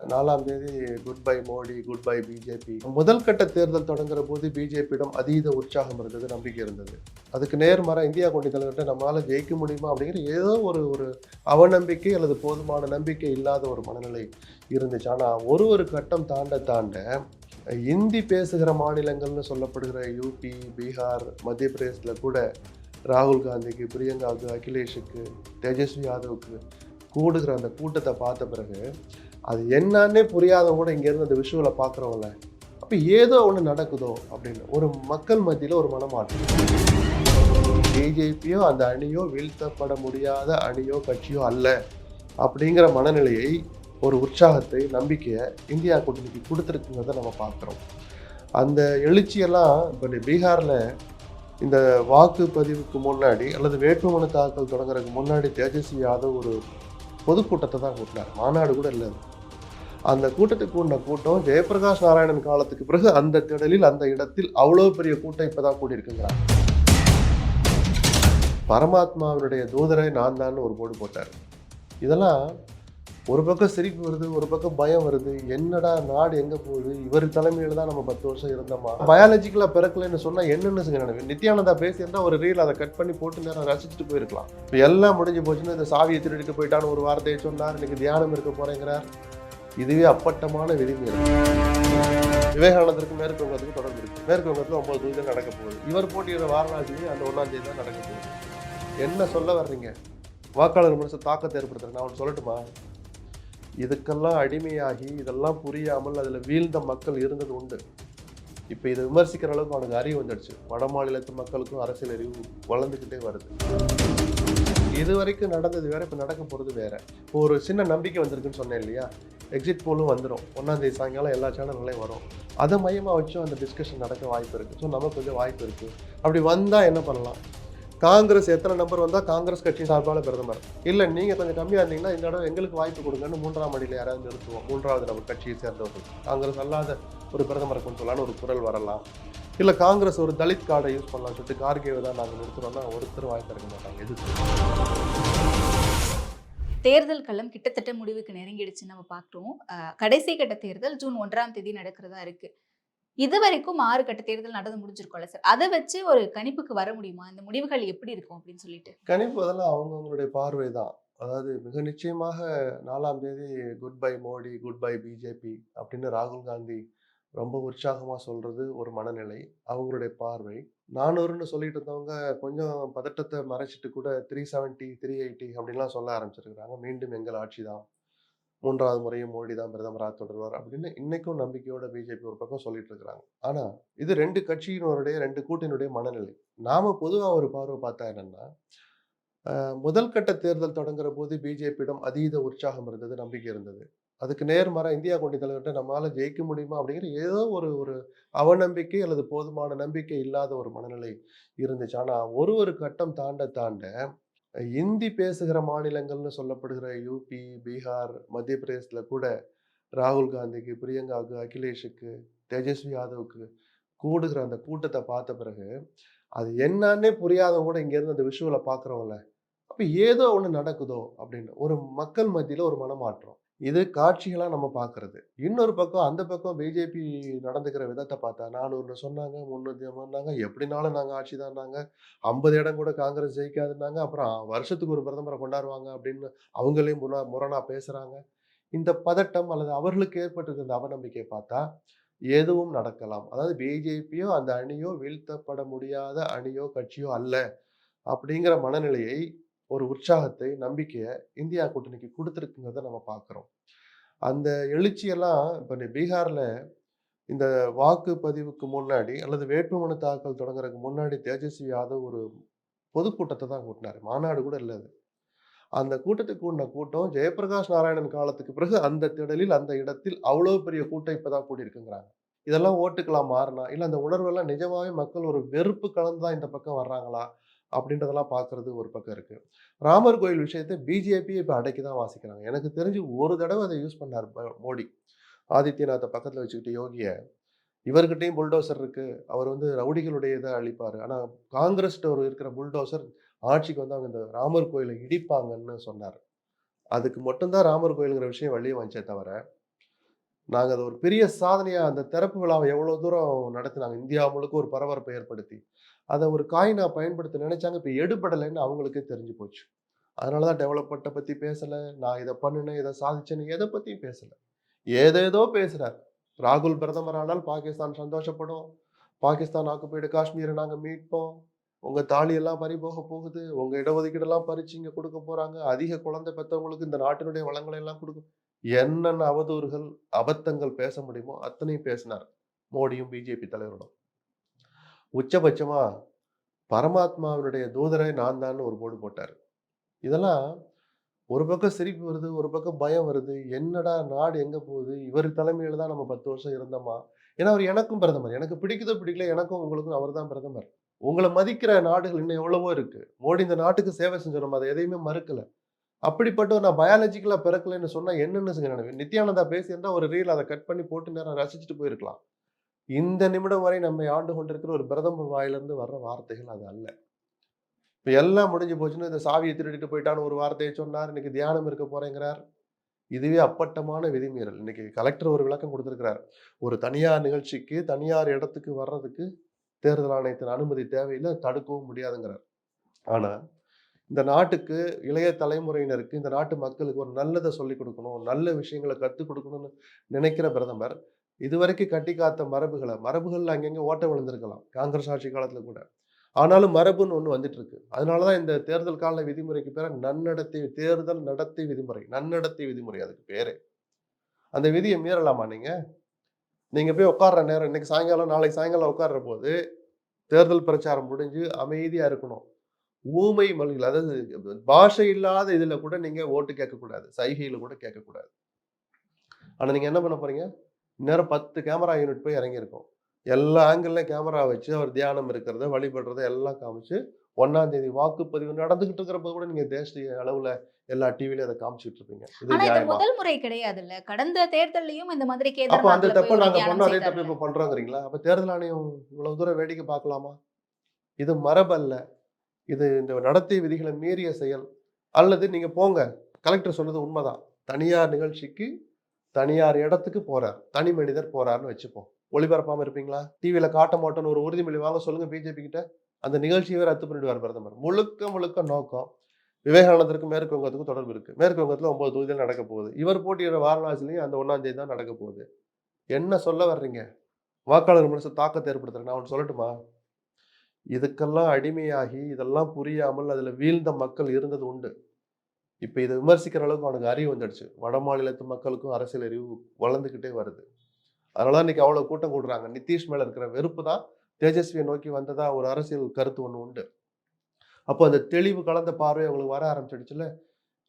நாலாம் தேதி goodbye Modi goodbye BJP முதல் கட்ட தேர்தல் தொடங்குற போது பிஜேபியிடம் அதீத உற்சாகம் இருந்தது நம்பிக்கை இருந்தது. அதுக்கு நேர்மாறா இந்தியா கொண்டி தலைவர்கிட்ட நம்மளால ஜெயிக்க முடியுமா அப்படிங்கிற ஏதோ ஒரு ஒரு அவநம்பிக்கை அல்லது போதுமான நம்பிக்கை இல்லாத ஒரு மனநிலை இருந்துச்சு. ஆனால் ஒரு ஒரு கட்டம் தாண்ட தாண்ட இந்தி பேசுகிற மாநிலங்கள்னு சொல்லப்படுகிற யூபி பீகார் மத்திய பிரதேசத்தில் கூட ராகுல் காந்திக்கு பிரியங்காவுக்கு அகிலேஷுக்கு தேஜஸ்வி யாதவுக்கு கூடுகிற அந்த கூட்டத்தை பார்த்த பிறகு அது என்னன்னே புரியாதவங்க கூட இங்கேருந்து அந்த விஷுவலை பார்க்குறவங்கள அப்போ ஏதோ ஒன்று நடக்குதோ அப்படின்னு ஒரு மக்கள் மத்தியில் ஒரு மனமாற்றம். பிஜேபியோ அந்த அணியோ வீழ்த்தப்பட முடியாத அணியோ கட்சியோ அல்ல அப்படிங்கிற மனநிலையை ஒரு உற்சாகத்தை நம்பிக்கையை இந்தியா கூட்டணிக்கு கொடுத்துருக்குங்கிறத நம்ம பார்க்குறோம். அந்த எழுச்சியெல்லாம் இப்போ பீகாரில் இந்த வாக்குப்பதிவுக்கு முன்னாடி அல்லது வேட்புமனு தாக்கல் தொடங்குறதுக்கு முன்னாடி தேஜஸ்வி யாதவ் ஒரு பொதுக்கூட்டத்தை தான் கூட்டினார். மாநாடு கூட இல்லை அந்த கூட்டத்துக்கு கூடின கூட்டம் ஜெயபிரகாஷ் நாராயணன் காலத்துக்கு பிறகு அந்த திடலில் அந்த இடத்தில் அவ்வளோ பெரிய கூட்டம் இப்பதான் கூடியிருக்குங்கிறாங்க பரமாத்மாவினுடைய தூதரை நான் தான் ஒரு போடு போட்டார். இதெல்லாம் ஒரு பக்கம் சிரிப்பு வருது ஒரு பக்கம் பயம் வருது. என்னடா நாடு எங்க போகுது? இவர் தலைமையில தான் நம்ம பத்து வருஷம் இருந்தோமா? பயாலஜிக்கலா பிறக்கலைன்னு சொன்னா என்னென்னு நினைவு நித்யானந்தா பேசியிருந்தா ஒரு ரீல் அதை கட் பண்ணி போட்டு நேரம் ரசிச்சுட்டு போயிருக்கலாம். இப்போ எல்லாம் முடிஞ்சு போச்சுன்னு இந்த சாவியை திருடிட்டு போயிட்டான்னு ஒரு வார்த்தையை சொன்னார். இன்னைக்கு தியானம் இருக்க போகிறேங்கிறார் இதுவே அப்பட்டமான விதிமீறல் விவேகானந்தருக்கு மேற்கு வங்கத்துக்கு தொடர்பு இருக்கு. மேற்கு வங்கத்தில் ஒன்பது தொகுதியில் நடக்க போகுது. இவர் போட்டியிட வாரணாசியிலே அந்த ஒன்றாம் தேதி தான் நடக்க போகுது. என்ன சொல்ல வர்றீங்க? வாக்காளர் மனசு தாக்கத்தை ஏற்படுத்துறேன். நான் ஒன்று சொல்லட்டுமா? இதுக்கெல்லாம் அடிமையாகி இதெல்லாம் புரியாமல் அதில் வீழ்ந்த மக்கள் இருந்தது உண்டு. இப்போ இதை விமர்சிக்கிற அளவுக்கு அவனுக்கு அறிவு வந்துடுச்சு. வட மாநிலத்து மக்களுக்கும் அரசியல் அறிவு வளர்ந்துக்கிட்டே வருது. இது வரைக்கும் நடந்தது வேற இப்போ நடக்க போகிறது வேற. இப்போ ஒரு சின்ன நம்பிக்கை வந்திருக்குன்னு சொன்னேன் இல்லையா? எக்ஸிட் போலும் வந்துடும் ஒன்றாம் தேதி சாயங்காலம் எல்லா சேனல்களையும் வரும். அதை மையமாக வச்சும் அந்த டிஸ்கஷன் நடக்க வாய்ப்பு இருக்குது ஸோ நமக்கு கொஞ்சம் வாய்ப்பு இருக்குது அப்படி வந்தால் என்ன பண்ணலாம்? காங்கிரஸ் எத்தனை நம்பர் வந்தால் காங்கிரஸ் கட்சி சார்பான பிரதமர். இல்லை நீங்கள் கொஞ்சம் கம்மியாக இருந்தீங்கன்னா இந்த தடவை எங்களுக்கு வாய்ப்பு கொடுங்கன்னு மூன்றாம் அடியில் யாராவது நிறுத்துவோம். மூன்றாவது நபர் கட்சியை சேர்ந்தவர்கள். காங்கிரஸ் அல்லாத ஒரு பிரதமரை கொண்டு சொல்லலாம்னு ஒரு குரல் வரலாம். இல்லை காங்கிரஸ் ஒரு தலித் கார்டை யூஸ் பண்ணலாம் சொல்லிட்டு கார்கேவை தான் நாங்கள் நிறுத்துறோம்னா ஒருத்தர் வாய்ப்பு இருக்க மாட்டாங்க. எதுக்கு தேர்தல் களம் கிட்டத்தட்ட முடிவுக்கு நெருங்கிடுச்சு நம்ம பார்க்குறோம். கடைசி கட்ட தேர்தல் ஜூன் ஒன்றாம் தேதி நடக்கிறதா இருக்கு. இது வரைக்கும் ஆறு கட்ட தேர்தல் நடந்து முடிஞ்சிருக்கோம்ல சார். அதை வச்சு ஒரு கணிப்புக்கு வர முடியுமா? இந்த முடிவுகள் எப்படி இருக்கும் அப்படின்னு சொல்லிட்டு. கணிப்பு அதெல்லாம் அவங்கவுங்களுடைய பார்வை தான். அதாவது மிக நிச்சயமாக நாலாம் தேதி goodbye Modi goodbye BJP அப்படின்னு ராகுல் காந்தி ரொம்ப உற்சாகமாக சொல்கிறது ஒரு மனநிலை அவங்களுடைய பார்வை. நானூறுன்னு சொல்லிட்டு இருந்தவங்க கொஞ்சம் பதட்டத்தை மறைச்சிட்டு கூட த்ரீ செவன்ட்டி த்ரீ எயிட்டி அப்படின்லாம் சொல்ல ஆரம்பிச்சிருக்கிறாங்க. மீண்டும் எங்கள் ஆட்சி தான். மூன்றாவது முறையும் மோடி தான் பிரதமராக தொடர்வார் அப்படின்னு இன்னைக்கும் நம்பிக்கையோட பிஜேபி ஒரு பக்கம் சொல்லிட்டு இருக்கிறாங்க. ஆனால் இது ரெண்டு கட்சியினுடைய ரெண்டு கூட்டினுடைய மனநிலை. நாம பொதுவாக ஒரு பார்வை பார்த்தா என்னன்னா முதல் கட்ட தேர்தல் தொடங்குற போது பிஜேபியிடம் அதீத உற்சாகம் இருந்தது நம்பிக்கை இருந்தது. அதுக்கு நேர்மாறா இந்தியா கொண்டி தலைவர்கிட்ட நம்மளால ஜெயிக்க முடியுமா அப்படிங்கிற ஏதோ ஒரு ஒரு அவநம்பிக்கை அல்லது போதுமான நம்பிக்கை இல்லாத ஒரு மனநிலை இருந்துச்சு. ஆனால் ஒரு ஒரு கட்டம் தாண்ட தாண்ட இந்தி பேசுகிற மாநிலங்கள்னு சொல்லப்படுகிற யூபி பீகார் மத்திய பிரதேசத்தில் கூட ராகுல் காந்திக்கு பிரியங்காவுக்கு அகிலேஷுக்கு தேஜஸ்வி யாதவுக்கு கூடுகிற அந்த கூட்டத்தை பார்த்த பிறகு அது என்னன்னே புரியாதவங்க கூட இங்கேருந்து அந்த விஷுவலை பார்க்குறோம்ல. அப்போ ஏதோ ஒன்று நடக்குதோ அப்படின்னு ஒரு மக்கள் மத்தியில் ஒரு மனமாற்றம். இது காட்சிகளாக நம்ம பார்க்கறது இன்னொரு பக்கம் அந்த பக்கம் பிஜேபி நடந்துக்கிற விதத்தை பார்த்தா நானூறுன்னு சொன்னாங்க முந்நூற்றி ஐம்பதுனாங்க எப்படினாலும் நாங்கள் ஆட்சி தான்னாங்க ஐம்பது இடம் கூட காங்கிரஸ் ஜெயிக்காதுன்னாங்க அப்புறம் வருஷத்துக்கு ஒரு பிரதமரை கொண்டாடுவாங்க அப்படின்னு அவங்களே முரணா முரணாக பேசுகிறாங்க இந்த பதட்டம் அல்லது அவர்களுக்கு ஏற்பட்டிருக்கிற இந்த அவநம்பிக்கையை பார்த்தா எதுவும் நடக்கலாம். அதாவது பிஜேபியோ அந்த அணியோ வீழ்த்தப்பட முடியாத அணியோ கட்சியோ அல்ல அப்படிங்கிற மனநிலையை ஒரு உற்சாகத்தை நம்பிக்கையை இந்தியா கூட்டணிக்கு கொடுத்துருக்குங்கிறத நம்ம பார்க்குறோம் அந்த எழுச்சியெல்லாம் இப்போ நீ இந்த வாக்குப்பதிவுக்கு முன்னாடி அல்லது வேட்புமனு தாக்கல் தொடங்குறதுக்கு முன்னாடி தேஜஸ்வி யாதவ் ஒரு பொதுக்கூட்டத்தை தான் கூட்டினார். மாநாடு கூட இல்லை அது. அந்த கூட்டத்துக்கு கூட்டின கூட்டம் ஜெயபிரகாஷ் நாராயணன் காலத்துக்கு பிறகு அந்த திடலில் அந்த இடத்தில் அவ்வளோ பெரிய கூட்டம் இப்போ தான் கூடியிருக்குங்கிறாங்க. இதெல்லாம் ஓட்டுக்கலாம் மாறினா? இல்லை அந்த உணர்வெல்லாம் நிஜமாவே மக்கள் ஒரு வெறுப்பு கலந்து தான் இந்த பக்கம் வர்றாங்களா? அப்படின்றதெல்லாம் பார்க்கறது ஒரு பக்கம் இருக்குது ராமர் கோயில் விஷயத்தை பிஜேபி இப்போ அடக்கி தான் வாசிக்கிறாங்க. எனக்கு தெரிஞ்சு ஒரு தடவை அதை யூஸ் பண்ணார் மோடி. ஆதித்யநாத்தை பக்கத்தில் வச்சுக்கிட்டு யோகிய இவர்கிட்டையும் புல்டோசர் இருக்குது அவர் வந்து ரவுடிகளுடைய இதை அழிப்பார். ஆனால் காங்கிரஸ்ட்ட ஒரு இருக்கிற புல்டோசர் ஆட்சிக்கு வந்து அவங்க இந்த ராமர் கோயிலை இடிப்பாங்கன்னு சொன்னார். அதுக்கு மட்டும்தான் ராமர் கோயிலுங்கிற விஷயம் வெளியே வந்துச்சே தவிர நாங்கள் அதை ஒரு பெரிய சாதனையாக அந்த திறப்பு விழாவை எவ்வளோ தூரம் நடத்தினாங்க. இந்தியா முழுக்க ஒரு பரபரப்பை ஏற்படுத்தி. அதை ஒரு காயினாக பயன்படுத்த நினைச்சாங்க. இப்போ எடுபடலைன்னு அவங்களுக்கே தெரிஞ்சு போச்சு. அதனால தான் டெவலப்மெண்ட்டை பற்றி பேசலை நான் இதை பண்ணுனேன், இதை சாதிச்சேன்னு எதை பற்றியும் பேசலை ஏதேதோ பேசுகிறார் ராகுல் பிரதமர் ஆனால் பாகிஸ்தான் சந்தோஷப்படும். பாகிஸ்தான் ஆக்குப்பைடு காஷ்மீரை நாங்கள் மீட்போம். உங்கள் தாலியெல்லாம் பறி போக போகுது. உங்கள் இடஒதுக்கீடெல்லாம் பறிச்சு இங்கே கொடுக்க போகிறாங்க அதிக குழந்தை பெற்றவங்களுக்கு இந்த நாட்டினுடைய வளங்களை எல்லாம் கொடுக்கும் என்னென்ன அவதூறுகள், அபத்தங்கள் பேச முடியுமோ அத்தனையும் பேசினார். மோடியும், பிஜேபி தலைவரும். உச்சபட்சமா பரமாத்மாவினுடைய தூதரை நான் தான்னு ஒரு போர்டு போட்டார் இதெல்லாம் ஒரு பக்கம் சிரிப்பு வருது, ஒரு பக்கம் பயம் வருது. என்னடா நாடு எங்கே போகுது? இவர் தலைமையில் தான் நம்ம 10 வருஷம் இருந்தோமா? ஏன்னா அவர் எனக்கும் பிரதமர். எனக்கு பிடிக்குதோ பிடிக்கல எனக்கும் உங்களுக்கும் அவர் தான் பிரதமர். உங்களை மதிக்கிற நாடுகள் இன்னும் எவ்வளவோ இருக்கு. மோடி இந்த நாட்டுக்கு சேவை செஞ்சிடும் அதை எதையுமே மறுக்கல. அப்படிப்பட்ட நான் பயாலஜிக்கலாக பிறக்கலைன்னு சொன்னால் என்னென்னு நினைப்பேன். நித்யானந்தா பேசியிருந்தா ஒரு ரீல் அதை கட் பண்ணி போட்டு நேரம் ரசிச்சுட்டு போயிருக்கலாம். இந்த நிமிடம் வரை நம்ம ஆண்டு கொண்டிருக்கிற ஒரு பிரதமர் வாயிலிருந்து வர்ற வார்த்தைகள் அது அல்ல. இப்போ எல்லாம் முடிஞ்சு போச்சுன்னு இந்த சாவியை திருடிட்டு போயிட்டான்னு ஒரு வார்த்தையை சொன்னார். இன்னைக்கு தியானம் இருக்க போறேங்கிறார். இதுவே அப்பட்டமான விதிமீறல். இன்னைக்கு கலெக்டர் ஒரு விளக்கம் கொடுத்துருக்கிறார் ஒரு தனியார் நிகழ்ச்சிக்கு, தனியார் இடத்துக்கு வர்றதுக்கு தேர்தல் ஆணையத்தின் அனுமதி தேவையில்லை தடுக்கவும் முடியாதுங்கிறார். ஆனால் இந்த நாட்டுக்கு இளைய தலைமுறையினருக்கு, இந்த நாட்டு மக்களுக்கு ஒரு நல்லதை சொல்லிக் கொடுக்கணும் நல்ல விஷயங்களை கற்றுக் கொடுக்கணும்னு நினைக்கிற பிரதமர், இதுவரைக்கும் கட்டி காத்த மரபுகளை மரபுகள்ல அங்கங்கே ஓட்ட விழுந்திருக்கலாம். காங்கிரஸ் ஆட்சி காலத்தில் கூட. ஆனாலும் மரபுன்னு ஒன்று வந்துட்டு இருக்கு. அதனால தான் இந்த தேர்தல் கால விதிமுறைக்கு பேர நன்னடத்தை தேர்தல் நடத்தை விதிமுறை. நன்னடத்தை விதிமுறை அதுக்கு பேரே. அந்த விதியை மீறலாமா நீங்கள் நீங்கள் போய் உட்கார்ற நேரம் இன்னைக்கு சாயங்காலம், நாளைக்கு சாயங்காலம் உட்கார்ற போது, தேர்தல் பிரச்சாரம் முடிஞ்சு அமைதியாக இருக்கணும். ஊமை மொழிகள் அதாவது பாஷை இல்லாத இதுல கூட நீங்க ஓட்டு கேட்கக்கூடாது. சைகையில கூட கேட்கக்கூடாது. ஆனா நீங்க என்ன பண்ண போறீங்க? இந்நேரம் 10 கேமரா யூனிட் போய் இறங்கியிருக்கும். எல்லா ஆங்கிள்லயும் கேமரா வச்சு அவர் தியானம் இருக்கிறத, வழிபடுறத எல்லாம் காமிச்சு 1ஆம் தேதி வாக்குப்பதிவு நடந்துகிட்டு இருக்கிறப்ப கூட நீங்க தேசிய அளவுல எல்லா டிவிலயும் அத காமிச்சுட்டு இருப்பீங்க. இது? முதல் முறை கிடையாதுல்ல. கடந்த தேர்தல்லயும் இந்த மாதிரி அப்ப அந்த தப்ப நாங்க பண்ணோம். அதே தப்ப. இப்ப பண்றோங்கிறீங்களா? அப்ப தேர்தல் ஆணையம் இவ்வளவு தூரம் வேடிக்கை பார்க்கலாமா? இது மரபல்ல. இது இந்த நடத்தை விதிகளை மீறிய செயல். அல்லது நீங்கள் போங்க. கலெக்டர் சொன்னது உண்மைதான் தனியார் நிகழ்ச்சிக்கு, தனியார் இடத்துக்கு போகிறார் தனி மனிதர் போகிறாருன்னு வச்சுப்போம். ஒளிபரப்பாமல் இருப்பீங்களா? டிவியில் காட்ட மாட்டோன்னு ஒரு உறுதிமொழி வாங்க சொல்லுங்கள் பிஜேபி கிட்ட. அந்த நிகழ்ச்சியவே ரத்து பண்ணிடுவார் பிரதமர். முழுக்க முழுக்க நோக்கம் விவேகானந்தருக்கும் மேற்கு வங்கத்துக்கும் தொடர்பு இருக்குது மேற்கு வங்கத்தில் ஒன்பது தொகுதியில் நடக்க போகுது. இவர் போட்டியிடுற வாரணாசிலையும் அந்த 1ஆம் தேதி தான் நடக்க போகுது. என்ன சொல்ல வர்றீங்க? வாக்காளர் மனசு தாக்கத்தை ஏற்படுத்துறேன். நான் ஒன்று சொல்லட்டுமா? இதுக்கெல்லாம் அடிமையாகி, இதெல்லாம் புரியாமல் அதில் வீழ்ந்த மக்கள் இருந்தது உண்டு. இப்போ இதை விமர்சிக்கிற அளவுக்கு அவனுக்கு அறிவு வந்துடுச்சு. வடமாநிலத்து மக்களுக்கும் அரசியல் அறிவு வளர்ந்துக்கிட்டே வருது. அதனால தான் இன்னைக்கு அவ்வளோ கூட்டம் கூடுறாங்க. நிதிஷ் மேலே இருக்கிற வெறுப்பு தான் தேஜஸ்வியை நோக்கி வந்ததா ஒரு அரசியல் கருத்து ஒன்று உண்டு. அப்போ அந்த தெளிவு கலந்த பார்வை அவங்களுக்கு வர ஆரம்பிச்சிடுச்சுல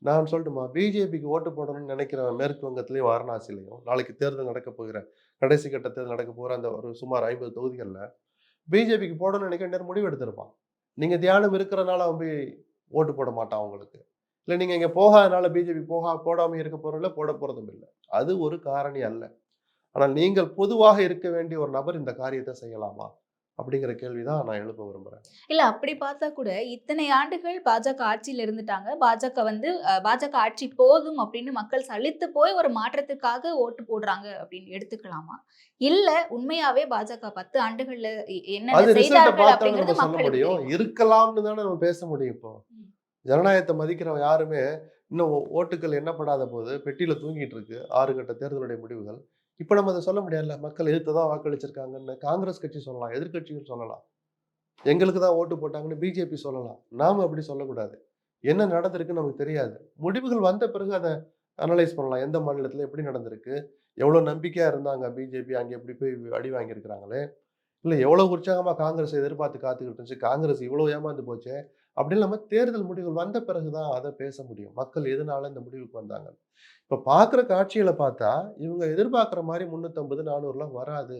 நான் சொல்லட்டுமா? பிஜேபிக்கு ஓட்டு போடணும்னு நினைக்கிறேன் மேற்கு வங்கத்திலையும் வாரணாசிலையும் நாளைக்கு தேர்தல் நடக்க போகிற கடைசி கட்ட தேர்தல் நடக்க போகிற அந்த ஒரு சுமார் ஐம்பது தொகுதிகளில் பிஜேபிக்கு போடணும்னு நினைக்கிற நேரம் முடிவு எடுத்திருப்பான். நீங்கள் தியானம் இருக்கிறனால அவன் போய் ஓட்டு போட மாட்டான் உங்களுக்கு. இல்லை நீங்கள் இங்கே போகாதனால பிஜேபி போகா போடாமல் இருக்க போகிறதில்ல போட போகிறதும் இல்லை அது ஒரு காரணி அல்ல. ஆனால் நீங்கள் பொதுவாக இருக்க வேண்டிய ஒரு நபர் இந்த காரியத்தை செய்யலாமா? அப்படிங்கிற கேள்வி தான் நான் எழுப்ப விரும்புறேன். இல்ல அப்படி பார்த்தா கூட இத்தனை ஆண்டுகள் பாஜக ஆட்சியில இருந்துட்டாங்க. பாஜக வந்து பாஜக ஆட்சி போதும் அப்படின்னு மக்கள் சலித்து போய் ஒரு மாற்றத்துக்காக ஓட்டு போடுறாங்க அப்படின்னு எடுத்துக்கலாமா? இல்ல உண்மையாவே பாஜக 10 ஆண்டுகள்ல எ அது என்னென்ன ரிசல்ட்ட செய்தார்கள் அப்படிங்கிறது முடியும். இருக்கலாம்னு தானே நம்ம பேச முடியும் இப்போ. ஜனநாயகத்த மதிக்கிறவன் யாருமே இன்னும் ஓ ஓட்டுக்கள் எண்ணப்படாத போது பெட்டியில தூங்கிட்டு இருக்கு. 6 கட்ட தேர்தலுடைய முடிவுகள். இப்போ நம்ம அதை சொல்ல முடியாதுல்ல. மக்கள் எதிர்த்து தான் வாக்களிச்சிருக்காங்கன்னு காங்கிரஸ் கட்சி சொல்லலாம். எதிர்கட்சிகள் சொல்லலாம். எங்களுக்கு தான் ஓட்டு போட்டாங்கன்னு பிஜேபி சொல்லலாம். நாம் அப்படி சொல்லக்கூடாது. என்ன நடந்திருக்குன்னு நமக்கு தெரியாது. முடிவுகள் வந்த பிறகு அதை அனலைஸ் பண்ணலாம். எந்த மாநிலத்தில் எப்படி நடந்திருக்கு? எவ்வளோ நம்பிக்கையாக இருந்தாங்க பிஜேபி அங்கே இப்படி போய் அடி வாங்கியிருக்கிறாங்களே! இல்லை எவ்வளோ உற்சாகமாக காங்கிரஸ் எதிர்பார்த்து காத்துக்கிட்டு இருந்துச்சு. காங்கிரஸ் இவ்வளோ ஏமாந்து போச்சே! அப்படின்னு நம்ம தேர்தல் முடிவுகள் வந்த பிறகு தான் அதை பேச முடியும். மக்கள் எதனால இந்த முடிவுக்கு வந்தாங்க. இப்போ பார்க்குற காட்சிகளை பார்த்தா, இவங்க எதிர்பார்க்குற மாதிரி முந்நூற்றம்பது நானூறுலாம் வராது.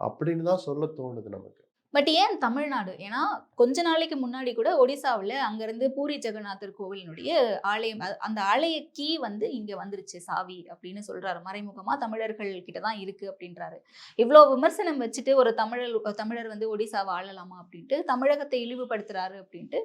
அப்படின்னு தான் சொல்ல தோணுது நமக்கு. பட் ஏன் தமிழ்நாடு? ஏன்னா கொஞ்ச நாளைக்கு முன்னாடி கூட ஒடிசாவில் அங்கேருந்து பூரி ஜெகநாதர் கோவிலினுடைய ஆலயம் அந்த ஆலய கீ வந்து இங்கே வந்துருச்சு சாவி அப்படின்னு சொல்கிறாரு மறைமுகமாக தமிழர்கள் கிட்ட தான் இருக்குது அப்படின்றாரு. இவ்வளோ விமர்சனம் வச்சுட்டு ஒரு தமிழர் தமிழர் வந்து ஒடிசாவை ஆளலாமா அப்படின்ட்டு தமிழகத்தை இழிவுபடுத்துகிறாரு அப்படின்ட்டு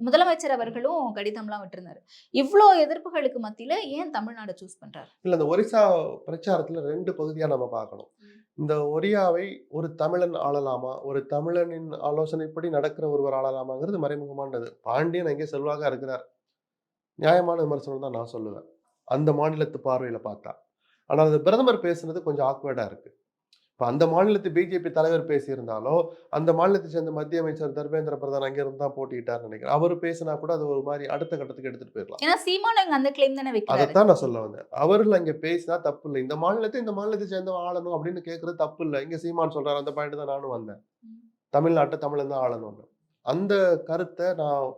முதலமைச்சர் அவர்களும் கடிதம்லாம் விட்டிருந்தாரு. இவ்ளோ எதிர்ப்புகளுக்கு மத்தியில ஏன் தமிழ்நாடு சூஸ் பண்றாரு? இல்ல இந்த ஒரிசா பிரச்சாரத்துல ரெண்டு பகுதியா நம்ம பார்க்கணும். இந்த ஒரியாவை ஒரு தமிழன் ஆளலாமா? ஒரு தமிழனின் ஆலோசனைப்படி நடக்கிற ஒருவர் ஆளலாமாங்கிறது மறைமுகமானது. பாண்டியன் அங்கே செல்வாக இருக்கிறார். நியாயமான விமர்சனம் தான் நான் சொல்லுவேன். அந்த மாநிலத்து பார்வையில பார்த்தா. ஆனால் அது பிரதமர் பேசுனது கொஞ்சம் ஆக்வர்டா இருக்கு. இப்போ அந்த மாநிலத்து பிஜேபி தலைவர் பேசியிருந்தாலோ அந்த மாநிலத்தை சேர்ந்த மத்திய அமைச்சர் தர்மேந்திர பிரதான் அங்கே இருந்து தான் போட்டிட்டார்னு நினைக்கிறேன். அவர் பேசினா கூட அது ஒரு மாதிரி அடுத்த கட்டத்துக்கு எடுத்துட்டு போயிடலாம் ஏன்னா சீமான் அந்த கிளைம் தானே அதைத்தான் நான் சொல்ல வந்தேன். அவர்கள் அங்க பேசினா தப்பு இல்லை. இந்த மாநிலத்தை இந்த மாநிலத்தை சேர்ந்தவன் ஆளணும் அப்படின்னு கேட்கறது தப்பு இல்லை. இங்க சீமான் சொல்றாரு. அந்த பாயிண்ட் தான் நானும் வந்தேன். தமிழ்நாட்டை தமிழன் தான் ஆளணும் அந்த கருத்தை நான்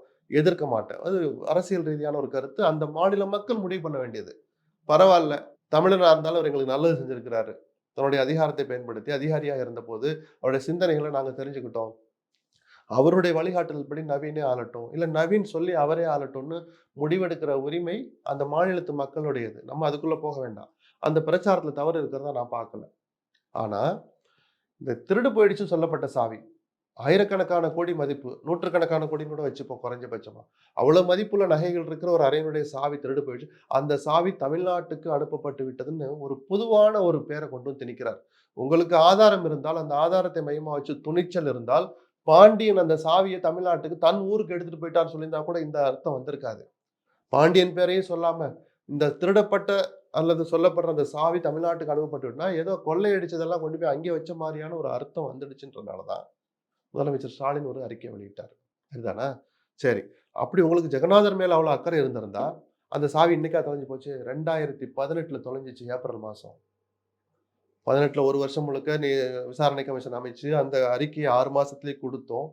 எதிர்க்க மாட்டேன். அது அரசியல் ரீதியான ஒரு கருத்து. அந்த மாநில மக்கள் முடிவு பண்ண வேண்டியது. பரவாயில்ல. தமிழனா இருந்தாலும் அவர் எங்களுக்கு நல்லது செஞ்சிருக்கிறாரு. தன்னுடைய அதிகாரத்தை பயன்படுத்தி அதிகாரியாக இருந்தபோது அவருடைய சிந்தனைகளை நாங்கள் தெரிஞ்சுக்கிட்டோம். அவருடைய வழிகாட்டுதல் படி நவீனே ஆளட்டும் இல்லை நவீன் சொல்லி அவரே ஆளட்டும்னு முடிவெடுக்கிற உரிமை அந்த மாநிலத்து மக்களுடையது. நம்ம அதுக்குள்ளே போக வேண்டாம். அந்த பிரச்சாரத்தில் தவறு இருக்கிறத நான் பார்க்கல. ஆனால் இந்த திருடு போயிடுச்சுன்னு சொல்லப்பட்ட சாவி ஆயிரக்கணக்கான கோடி மதிப்பு நூற்றுக்கணக்கான கோடின்னு கூட வச்சுப்போம் குறைஞ்சபட்சமா. அவ்வளவு மதிப்புள்ள நகைகள் இருக்கிற ஒரு அறையினுடைய சாவி திருடு போயிடுச்சு. அந்த சாவி தமிழ்நாட்டுக்கு அனுப்பப்பட்டு விட்டதுன்னு ஒரு பொதுவான ஒரு பேரை கொண்டு வந்து திணிக்கிறார். உங்களுக்கு ஆதாரம் இருந்தால் அந்த ஆதாரத்தை மையமா வச்சு துணிச்சல் இருந்தால் பாண்டியன் அந்த சாவியை தமிழ்நாட்டுக்கு தன் ஊருக்கு எடுத்துட்டு போயிட்டான்னு சொல்லியிருந்தா கூட இந்த அர்த்தம் வந்திருக்காது. பாண்டியன் பேரையும் சொல்லாம இந்த திருடப்பட்ட அல்லது சொல்லப்படுற அந்த சாவி தமிழ்நாட்டுக்கு அனுப்பப்பட்டுவிட்டா ஏதோ கொள்ளையடிச்சதெல்லாம் கொண்டு போய் அங்கே வச்ச மாதிரியான ஒரு அர்த்தம் வந்துடுச்சுன்றதுனால தான் முதலமைச்சர் ஸ்டாலின் ஒரு அறிக்கை வெளியிட்டார். சரிதானா? சரி. அப்படி உங்களுக்கு ஜெகநாதர் மேலே அவ்வளோ அக்கறை இருந்திருந்தா அந்த சாவி இன்னைக்கா தொலைஞ்சு போச்சு? ரெண்டாயிரத்தி பதினெட்டில் தொலைஞ்சிச்சு ஏப்ரல் மாதம் பதினெட்டில் ஒரு வருஷம் முழுக்க நீ விசாரணை கமிஷன் அமைச்சு அந்த அறிக்கையை ஆறு மாதத்துலேயே கொடுத்தோம்.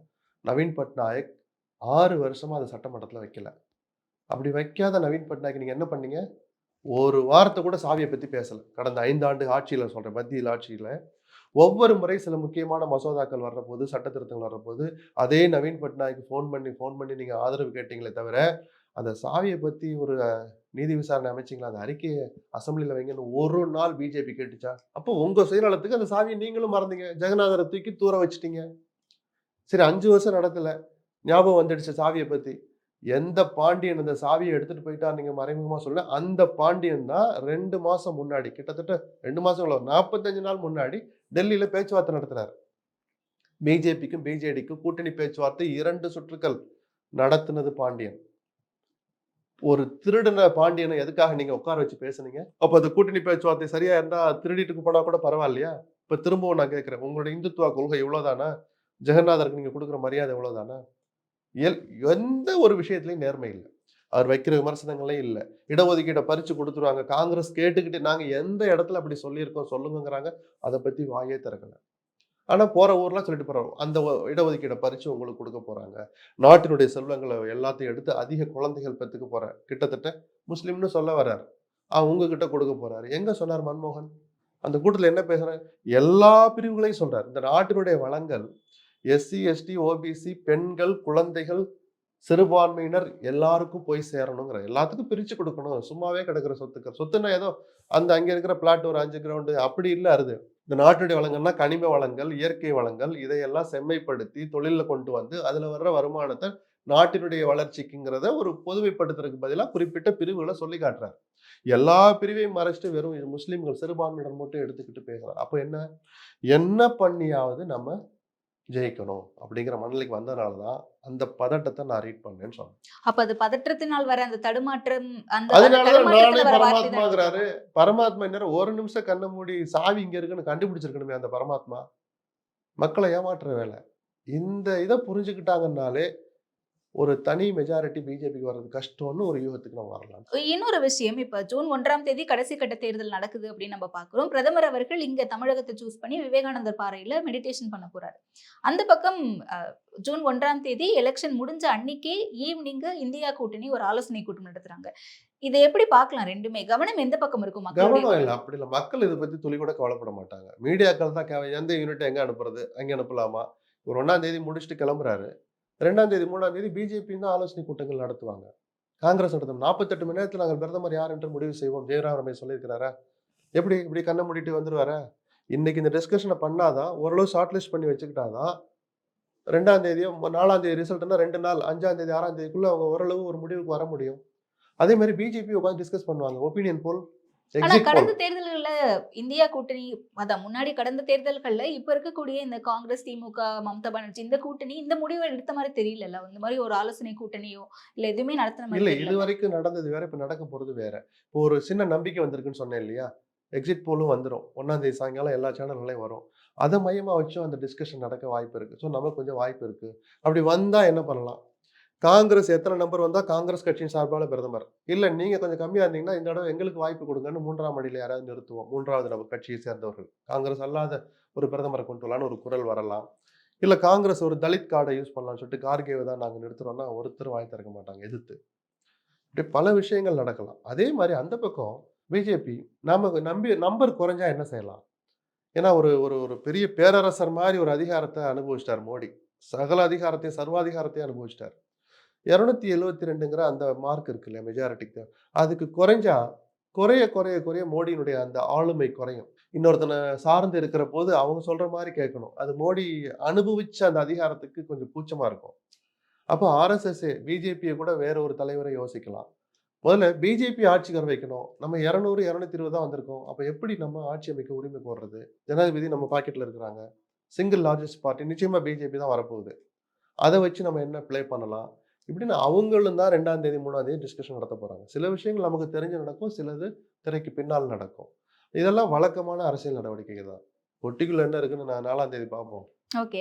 நவீன் பட்நாயக் ஆறு வருஷமாக அதை சட்டமன்றத்தில் வைக்கல. அப்படி வைக்காத நவீன் பட்நாயக் நீங்கள் என்ன பண்ணீங்க? ஒரு வாரத்தை கூட சாவியை பற்றி பேசலை. கடந்த ஐந்தாண்டு ஆட்சியில் சொல்கிறேன் மத்தியில் ஆட்சியில். ஒவ்வொரு முறை சில முக்கியமான மசோதாக்கள் வர்றபோது சட்ட திருத்தங்கள் வர்றபோது அதே நவீன் பட்நாயக் ஃபோன் பண்ணி ஃபோன் பண்ணி நீங்கள் ஆதரவு கேட்டீங்களே தவிர அந்த சாவியை பற்றி ஒரு நீதி விசாரணை அமைச்சிங்களா? அந்த அறிக்கையை அசம்பிளியில் வைங்கன்னு ஒரு நாள் பிஜேபி கேட்டுச்சா? அப்போ உங்கள் சுயநலத்துக்கு அந்த சாவியை நீங்களும் மறந்தீங்க. ஜெகநாதரை தூக்கி தூர வச்சிட்டீங்க. சரி அஞ்சு வருஷம் நடத்தலை ஞாபகம் வந்துடுச்சு சாவியை பற்றி எந்த பாண்டியன் அந்த சாவியை எடுத்துகிட்டு போயிட்டா நீங்கள் மறைமுகமாக சொல்ல அந்த பாண்டியன் தான் ரெண்டு மாதம் முன்னாடி கிட்டத்தட்ட ரெண்டு மாதம் இல்லை நாற்பத்தஞ்சு நாள் முன்னாடி டெல்லியில் பேச்சுவார்த்தை நடத்துகிறார் பிஜேபிக்கும் பிஜேடிக்கும் கூட்டணி பேச்சுவார்த்தை இரண்டு சுற்றுக்கள் நடத்தினது பாண்டியன். ஒரு திருடின பாண்டியனை எதுக்காக நீங்கள் உட்கார வச்சு பேசுனீங்க? அப்போ அந்த கூட்டணி பேச்சுவார்த்தை சரியா இருந்தால் திருடிட்டு போனா கூட பரவாயில்லையா? இப்போ திரும்பவும் நான் கேட்குறேன் உங்களுடைய இந்துத்துவ கொள்கை இவ்வளோதானா ஜெகநாதருக்கு நீங்கள் கொடுக்குற மரியாதை எவ்வளவுதானா எல் எந்த ஒரு விஷயத்துலையும் நேர்மை இல்லை. அவர் வைக்கிற விமர்சனங்களே இல்லை. இடஒதுக்கீட்டை பறித்து கொடுத்துருவாங்க. காங்கிரஸ் கேட்டுக்கிட்டு நாங்கள் எந்த இடத்துல அப்படி சொல்லியிருக்கோம் சொல்லுங்கிறாங்க அதை பற்றி வாயே திறக்கல. ஆனால் போகிற ஊர்லாம் சொல்லிட்டு போறோம் அந்த இடஒதுக்கீடை பறித்து உங்களுக்கு கொடுக்க போகிறாங்க நாட்டினுடைய செல்வங்களை எல்லாத்தையும் எடுத்து அதிக குழந்தைகள் பெற்றுக்க போகிறார் கிட்டத்தட்ட முஸ்லீம்னு சொல்ல வர்றார். அவன் உங்ககிட்ட கொடுக்க போகிறாரு எங்கே சொன்னார் மன்மோகன்? அந்த கூட்டத்தில் என்ன பேசுகிறார் எல்லா பிரிவுகளையும் சொல்கிறார் இந்த நாட்டினுடைய வளங்கள் எஸ்சி எஸ்டி ஓபிசி பெண்கள் குழந்தைகள் சிறுபான்மையினர் எல்லாருக்கும் போய் சேரணுங்கிற எல்லாத்துக்கும் பிரித்து கொடுக்கணும். சும்மாவே கிடக்கிற சொத்துக்கள். சொத்துன்னா ஏதோ அந்த அங்கே இருக்கிற பிளாட் ஒரு அஞ்சு கிரவுண்டு அப்படி இல்லை அது. இந்த நாட்டுடைய வளங்கள்னா கனிம வளங்கள் இயற்கை வளங்கள் இதையெல்லாம் செம்மைப்படுத்தி தொழிலில் கொண்டு வந்து அதில் வர்ற வருமானத்தை நாட்டினுடைய வளர்ச்சிக்குங்கிறத ஒரு பொதுமைப்படுத்துறதுக்கு பதிலாக குறிப்பிட்ட பிரிவுகளை சொல்லி காட்டுறாரு. எல்லா பிரிவையும் மறைச்சிட்டு வெறும் இது சிறுபான்மையினர் மட்டும் எடுத்துக்கிட்டு பேசுகிறார் அப்போ என்ன? என்ன பண்ணியாவது நம்ம ஜெயிக்கணும் அப்படிங்கிற மனநிலைக்கு வந்ததுனால தான் அந்த பதட்டத்தை நான் ரீட் பண்ணேன்னு சொன்னேன். அப்ப அது பதற்றத்தினால் வர அந்த தடுமாற்றம் அதனாலதான் நானே பரமாத்மாங்கிறாரு பரமாத்மா என்ன ஒரு நிமிஷம் கண்ணை மூடி சாவி இங்க இருக்குன்னு கண்டுபிடிச்சிருக்கணுமே அந்த பரமாத்மா. மக்களை ஏமாற்றுற வேலை. இந்த இதை புரிஞ்சுக்கிட்டாங்கன்னாலே ஒரு தனி மெஜாரிட்டி பிஜேபிக்கு வர்றது கஷ்டம்னு ஒரு யூகத்துக்கு நம்ம வரலாம். இன்னொரு விஷயம் இப்ப ஜூன் ஒன்றாம் தேதி கடைசி கட்ட தேர்தல் நடக்குது அப்படின்னு நம்ம பாக்குறோம் பிரதமர் அவர்கள் இங்க தமிழகத்தை சூஸ் பண்ணி விவேகானந்தர் பாறையில மெடிடேஷன் பண்ண போறாரு. அந்த பக்கம் ஜூன் ஒன்றாம் தேதி எலெக்ஷன் முடிஞ்ச அன்னைக்கே ஈவினிங் இந்தியா கூட்டணி ஒரு ஆலோசனை கூட்டம் நடத்துறாங்க. இதை எப்படி பார்க்கலாம் ரெண்டுமே? கவனம் எந்த பக்கம் இருக்கும் கவனம் இல்லை அப்படி இல்லை. மக்கள் இதை பத்தி துளி கூட கவலைப்பட மாட்டாங்க. மீடியாக்கள் தான் எந்த யூனிட் எங்க அனுப்புறது? அங்க அனுப்பலாமா? ஒரு ஒன்னாம் தேதி முடிச்சுட்டு கிளம்புறாரு. ரெண்டாம் தேதி மூணாம் தேதி பிஜேபி தான் ஆலோசனை கூட்டங்கள் நடத்துவாங்க. காங்கிரஸ் நடத்தும் நாற்பத்தெட்டு மணி நேரத்தில் நாங்கள் பிரதமர் யார் என்று முடிவு செய்வோம். ஜெயராம் ரமேஷ் சொல்லியிருக்கிறாரா? எப்படி இப்படி கண்ணை மூடிட்டு வந்துருவாரா? இன்னைக்கு இந்த டிஸ்கஷனை பண்ணாதான் ஓரளவு ஷார்ட் லிஸ்ட் பண்ணி வச்சுக்கிட்டாதான் ரெண்டாம் தேதியோ நாலாம் தேதி ரிசல்ட்னா ரெண்டு நாள் அஞ்சாம் தேதி ஆறாம் தேதிக்குள்ளே அவங்க ஓரளவு ஒரு முடிவுக்கு வர முடியும். அதே மாதிரி பிஜேபி உட்காந்து டிஸ்கஸ் பண்ணுவாங்க. ஒப்பீனியன் போல் ஆனா கடந்த தேர்தல்கள்ல இந்தியா கூட்டணி அதான் முன்னாடி கடந்த தேர்தல்கள்ல இப்ப இருக்கக்கூடிய இந்த காங்கிரஸ் திமுக மம்தா பானர்ஜி இந்த கூட்டணி இந்த முடிவை எடுத்த மாதிரி தெரியல இந்த மாதிரி ஒரு ஆலோசனை கூட்டணியோ இல்ல எதுவுமே நடத்தின இல்ல மாதிரி இது தெரியல வரைக்கும் நடந்தது வேற இப்ப நடக்க போறது வேற. இப்போ ஒரு சின்ன நம்பிக்கை வந்திருக்குன்னு சொன்னேன் இல்லையா? எக்ஸிட் போலும் வந்துடும் ஒன்னாம் தேதி சாயங்காலம் எல்லா சேனல்களையும் வரும். அதை மையமா வச்சும் அந்த டிஸ்கஷன் நடக்க வாய்ப்பு இருக்கு. ஸோ நமக்கு கொஞ்சம் வாய்ப்பு இருக்கு. அப்படி வந்தா என்ன பண்ணலாம்? காங்கிரஸ் எத்தனை நம்பர் வந்தால் காங்கிரஸ் கட்சியின் சார்பான பிரதமர். இல்லை நீங்கள் கொஞ்சம் கம்மியாக இருந்தீங்கன்னா இந்த தடவை எங்களுக்கு வாய்ப்பு கொடுங்கன்னு மூன்றாம் அடியில யாராவது நிறுத்துவோம். மூன்றாவது நம்ம கட்சியை சேர்ந்தவர்கள். காங்கிரஸ் அல்லாத ஒரு பிரதமரை கொண்டு வரலான்னு ஒரு குரல் வரலாம். இல்லை காங்கிரஸ் ஒரு தலித் கார்டை யூஸ் பண்ணலாம்னு சொல்லிட்டு கார்கேவை தான் நாங்கள் நிறுத்துறோம்னா ஒருத்தர் வாய் திறக்க மாட்டாங்க எதிர்த்து. இப்படி பல விஷயங்கள் நடக்கலாம். அதே மாதிரி அந்த பக்கம் பிஜேபி நாம நம்பி நம்பர் குறைஞ்சா என்ன செய்யலாம்? ஏன்னா ஒரு ஒரு ஒரு பெரிய பேரரசர் மாதிரி ஒரு அதிகாரத்தை அனுபவிச்சிட்டார் மோடி. சகல அதிகாரத்தையும் சர்வாதிகாரத்தையும் அனுபவிச்சிட்டார். இரநூத்தி எழுபத்தி ரெண்டுங்கிற அந்த மார்க் இருக்கு இல்லையா மெஜாரிட்டிக்கு அதுக்கு குறைஞ்சா குறைய குறைய குறைய மோடியினுடைய அந்த ஆளுமை குறையும். இன்னொருத்தனை சார்ந்து இருக்கிற போது அவங்க சொல்ற மாதிரி கேட்கணும். அது மோடி அனுபவிச்ச அந்த அதிகாரத்துக்கு கொஞ்சம் கூச்சமா இருக்கும். அப்போ ஆர்எஸ்எஸ் பிஜேபியை கூட வேற ஒரு தலைவரை யோசிக்கலாம். முதல்ல பிஜேபி ஆட்சிக்கு வைக்கணும். நம்ம இரநூறு இரநூத்தி இருபது தான் வந்திருக்கோம். அப்போ எப்படி நம்ம ஆட்சி அமைக்க உரிமை போடுறது ஜனாதிபதி நம்ம பாக்கெட்டில் இருக்கிறாங்க. சிங்கிள் லார்ஜஸ்ட் பார்ட்டி நிச்சயமாக பிஜேபி தான் வரப்போகுது. அதை வச்சு நம்ம என்ன ப்ளே பண்ணலாம்? இப்படின்னு அவங்களும் தான் ரெண்டாம் தேதி மூணாம் தேதி டிஸ்கஷன் நடத்த போறாங்க. சில விஷயங்கள் நமக்கு தெரிஞ்சு நடக்கும் சிலது திரைக்கு பின்னால் நடக்கும். இதெல்லாம் வழக்கமான அரசியல் நடவடிக்கைகள் தான். பொட்டிக்குள்ள என்ன இருக்குன்னு நான் நாலாம் தேதி பார்ப்போம். ஓகே.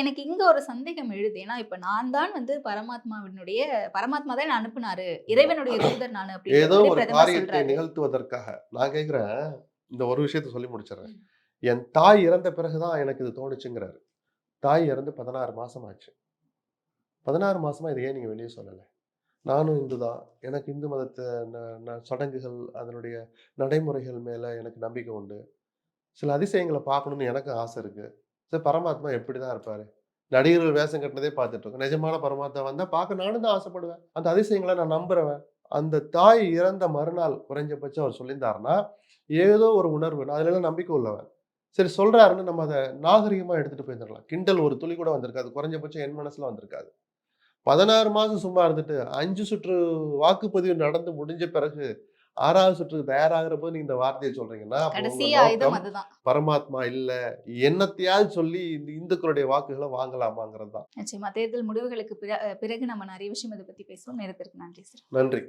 எனக்கு இங்க ஒரு சந்தேகம் எழுது. ஏன்னா இப்ப நான் தான் வந்து பரமாத்மாவினுடைய பரமாத்மா தான் அனுப்புனாரு. இறைவனுடைய தூதர் நான் ஏதோ ஒரு காரியத்தை நிகழ்த்துவதற்காக நான் கேட்குறேன் இந்த ஒரு விஷயத்த சொல்லி முடிச்சிடுறேன். என் தாய் இறந்த பிறகுதான் எனக்கு இது தோணுச்சுங்கிறாரு. தாய் இறந்து பதினாறு மாசம் ஆச்சு பதினாறு மாதமாக இதை ஏன் வெளியே சொல்லலை. நானும் இந்து தான். எனக்கு இந்து மதத்தை ந- சடங்குகள் அதனுடைய நடைமுறைகள் மேலே எனக்கு நம்பிக்கை உண்டு. சில அதிசயங்களை பார்க்கணும்னு எனக்கு ஆசை இருக்குது சரி பரமாத்மா எப்படி தான் இருப்பார்? நடிகர்கள் வேஷம் கட்டினதே பார்த்துட்டு இருக்கோம். நிஜமான பரமாத்மா வந்தால் பார்க்க நானும் தான் ஆசைப்படுவேன். அந்த அதிசயங்களை நான் நம்புறவன். அந்த தாய் இறந்த மறுநாள் குறைஞ்சபட்சம் அவர் சொல்லியிருந்தாருன்னா ஏதோ ஒரு உணர்வு நான் அதுல எல்லாம் நம்பிக்கை உள்ளவன். சரி சொல்கிறாருன்னு நம்ம அதை நாகரிகமாக எடுத்துகிட்டு போயிடலாம் கிண்டல் ஒரு துளி கூட வந்திருக்காது. குறைஞ்சபட்சம் என் மனசில் வந்திருக்காது. பதினாறு மாசம் சும்மா இருந்துட்டு அஞ்சு சுற்று வாக்குப்பதிவு நடந்து முடிஞ்ச பிறகு ஆறாவது சுற்றுக்கு தயாராகிற போது நீங்க இந்த வார்த்தையை சொல்றீங்கன்னா பரமாத்மா இல்ல என்னத்தையாவது சொல்லி இந்த இந்துக்களுடைய வாக்குகளை வாங்கலாமாங்கிறது தான். நிச்சயமா. தேர்தல் முடிவுகளுக்கு பிற- பிறகு நம்ம நிறைய விஷயம் இதை பத்தி பேசுவோம். நேரத்திற்கு நன்றி சார் நன்றி.